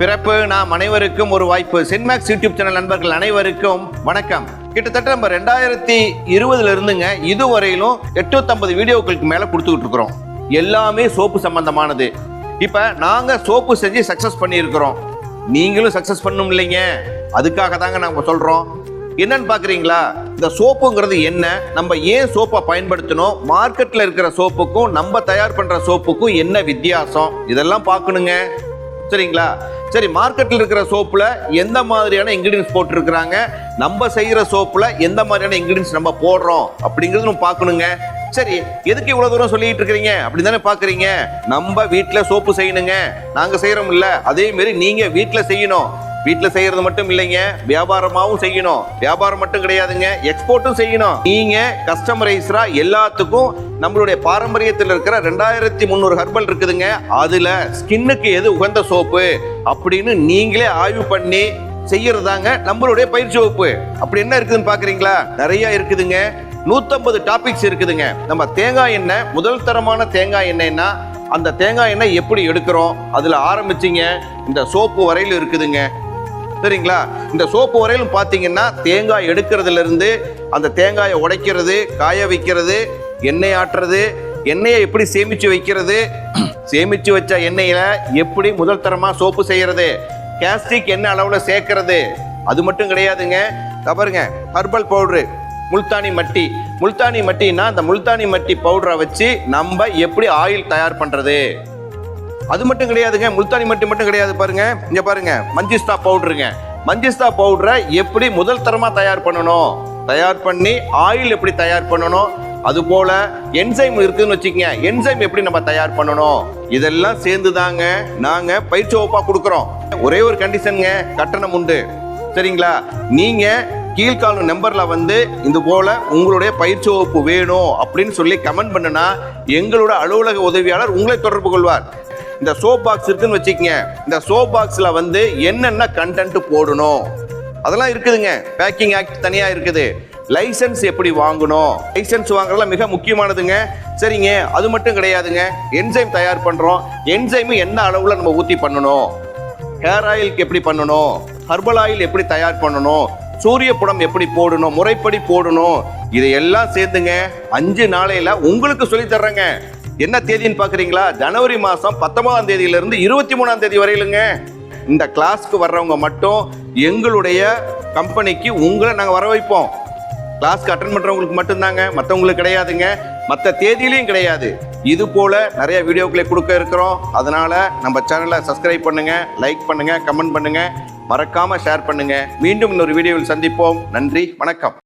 பிறப்பு. நாம் அனைவருக்கும் ஒரு வாய்ப்பு. சென்மேக்ஸ் யூடியூப் சேனல் நண்பர்கள் அனைவருக்கும் வணக்கம். கிட்டத்தட்ட நம்ம ரெண்டாயிரத்தி இருபதுல இருந்துங்க இதுவரையிலும் எட்நூத்தம்பது வீடியோக்களுக்கு மேல கொடுத்துக்கிட்டு இருக்கிறோம். எல்லாமே சோப்பு சம்பந்தமானது. இப்ப நாங்க சோப்பு செஞ்சு சக்சஸ் பண்ணியிருக்கிறோம். நீங்களும் சக்சஸ் பண்ணும் இல்லைங்க. அதுக்காக தாங்க நாங்கள் சொல்றோம். என்னன்னு பாக்குறீங்களா? இந்த சோப்புங்கிறது என்ன? நம்ம ஏன் சோப்பை பயன்படுத்தணும்? மார்க்கெட்ல இருக்கிற சோப்புக்கும் நம்ம தயார் பண்ற சோப்புக்கும் என்ன வித்தியாசம்? இதெல்லாம் பார்க்கணுங்க. சரிங்களா? சரி மார்க்கெட்டில் இருக்கிற சோப்பில் எந்த மாதிரியான இன்க்ரீடியன்ஸ் போட்டிருக்கிறாங்க? நம்ம செய்கிற சோப்பில் எந்த மாதிரியான இன்க்ரீடியன்ஸ் நம்ம போடுறோம்? அப்படிங்கிறது நம்ம பார்க்கணுங்க. சரி எதுக்கு இவ்வளோ தூரம் சொல்லிட்டு இருக்கிறீங்க? அப்படி தானே பார்க்குறீங்க? நம்ம வீட்டில் சோப்பு செய்யணுங்க. நாங்கள் செய்கிறோம் இல்லை அதே நீங்கள் வீட்டில் செய்யணும். வீட்டில் செய்யறது மட்டும் இல்லைங்க. வியாபாரமாவும் செய்யணும். வியாபாரம் மட்டும் கிடையாதுங்க. எக்ஸ்போர்ட்டும் செய்யணும். நீங்க கஸ்டமரைஸரா எல்லாத்துக்கும் நம்மளுடைய பாரம்பரியத்தில் இருக்கிற ரெண்டாயிரத்தி முந்நூறு ஹர்பல் இருக்குதுங்க. அதுல ஸ்கின்னுக்கு எது உகந்த சோப்பு அப்படின்னு நீங்களே ஆய்வு பண்ணி செய்யறதாங்க நம்மளுடைய பயிற்சி வகுப்பு. அப்படி என்ன இருக்குதுன்னு பாக்குறீங்களா? நிறைய இருக்குதுங்க. நூத்தம்பது டாபிக்ஸ் இருக்குதுங்க. நம்ம தேங்காய் எண்ணெய் முதல் தரமான தேங்காய் எண்ணெய்னா அந்த தேங்காய் எண்ணெய் எப்படி எடுக்கிறோம்? அதுல ஆரம்பிச்சிங்க. இந்த சோப்பு வரையிலும் இருக்குதுங்க. சரிங்களா? இந்த சோப்பு வரையிலும் பார்த்தீங்கன்னா தேங்காய் எடுக்கிறதுலேருந்து அந்த தேங்காயை உடைக்கிறது காய வைக்கிறது எண்ணெய் ஆட்டுறது எண்ணெயை எப்படி சேமிச்சு வைக்கிறது? சேமித்து வச்ச எண்ணெயில் எப்படி முதல் தரமாக சோப்பு செய்கிறது கேஸ்டிக் என்ன அளவில் சேர்க்கறது? அது மட்டும் கிடையாதுங்க. தவறுங்க ஹர்பல் பவுடரு முல்தானி மட்டி. முல்தானி மட்டின்னா அந்த முல்தானி மட்டி பவுடரை வச்சு நம்ம எப்படி ஆயில் தயார் பண்ணுறது அது மட்டும் கிடையாதுங்க. முல்தானி மட்டும் மட்டும் கிடையாது பாருங்க. இங்க பாருங்க. மஞ்சிஸ்தா பவுடருங்க. மஞ்சிஸ்தா பவுடரை எப்படி முதல் தரமா தயார் பண்ணணும்? தயார் பண்ணி ஆயில் எப்படி தயார் பண்ணணும்? அது போல என்சைம் இருக்குன்னு வச்சுக்கோங்க. என்சைம் எப்படி நம்ம தயார் பண்ணணும்? இதெல்லாம் சேர்ந்து தாங்க நாங்க பயிற்சி வகுப்பா கொடுக்குறோம். ஒரே ஒரு கண்டிஷனுங்க கட்டணம் உண்டு. சரிங்களா? நீங்க கீழ்காணும் நம்பர்ல வந்து இது போல உங்களுடைய பயிற்சி வகுப்பு வேணும் அப்படின்னு சொல்லி கமெண்ட் பண்ணுனா எங்களோட அலுவலக உதவியாளர் உங்களை தொடர்பு கொள்வார். இந்த சோப் பாக்ஸ் இருக்குன்னு வச்சுக்கோங்க. இந்த சோப் பாக்ஸில் வந்து என்னென்ன கண்டென்ட் போடணும்? அதெல்லாம் இருக்குதுங்க. பேக்கிங் ஆக்ட் தனியாக இருக்குது. லைசன்ஸ் எப்படி வாங்கணும்? லைசன்ஸ் வாங்குறதுலாம் மிக முக்கியமானதுங்க. சரிங்க அது மட்டும் கிடையாதுங்க. என்சைம் தயார் பண்ணுறோம் என்சைமு என்ன அளவில் நம்ம ஊற்றி பண்ணணும்? ஹேர் ஆயிலுக்கு எப்படி பண்ணணும்? ஹர்பல் ஆயில் எப்படி தயார் பண்ணணும்? சூரிய புடம் எப்படி போடணும்? முறைப்படி போடணும்? இதையெல்லாம் சேர்த்துங்க. அஞ்சு நாளையில் உங்களுக்கு சொல்லி தர்றேங்க. என்ன தேதின்னு பாக்குறீங்களா? ஜனவரி மாசம் பத்தொன்பதாம் தேதியில இருந்து இருபத்தி மூணாம் தேதி வரையிலுங்க. இந்த கிளாஸ்க்கு வர்றவங்க மட்டும் எங்களுடைய கம்பெனிக்கு உங்களை நாங்க வர வைப்போம். கிளாஸ்க்கு அட்டன் பண்றவங்களுக்கு மட்டும்தாங்க மற்றவங்களுக்கு கிடையாதுங்க. மற்ற தேதியிலையும் கிடையாது. இது போல நிறைய வீடியோக்களை கொடுக்க இருக்கிறோம். அதனால நம்ம சேனலை சப்ஸ்கிரைப் பண்ணுங்க லைக் பண்ணுங்க கமெண்ட் பண்ணுங்க. மறக்காம ஷேர் பண்ணுங்க. மீண்டும் இன்னொரு வீடியோவில் சந்திப்போம். நன்றி வணக்கம்.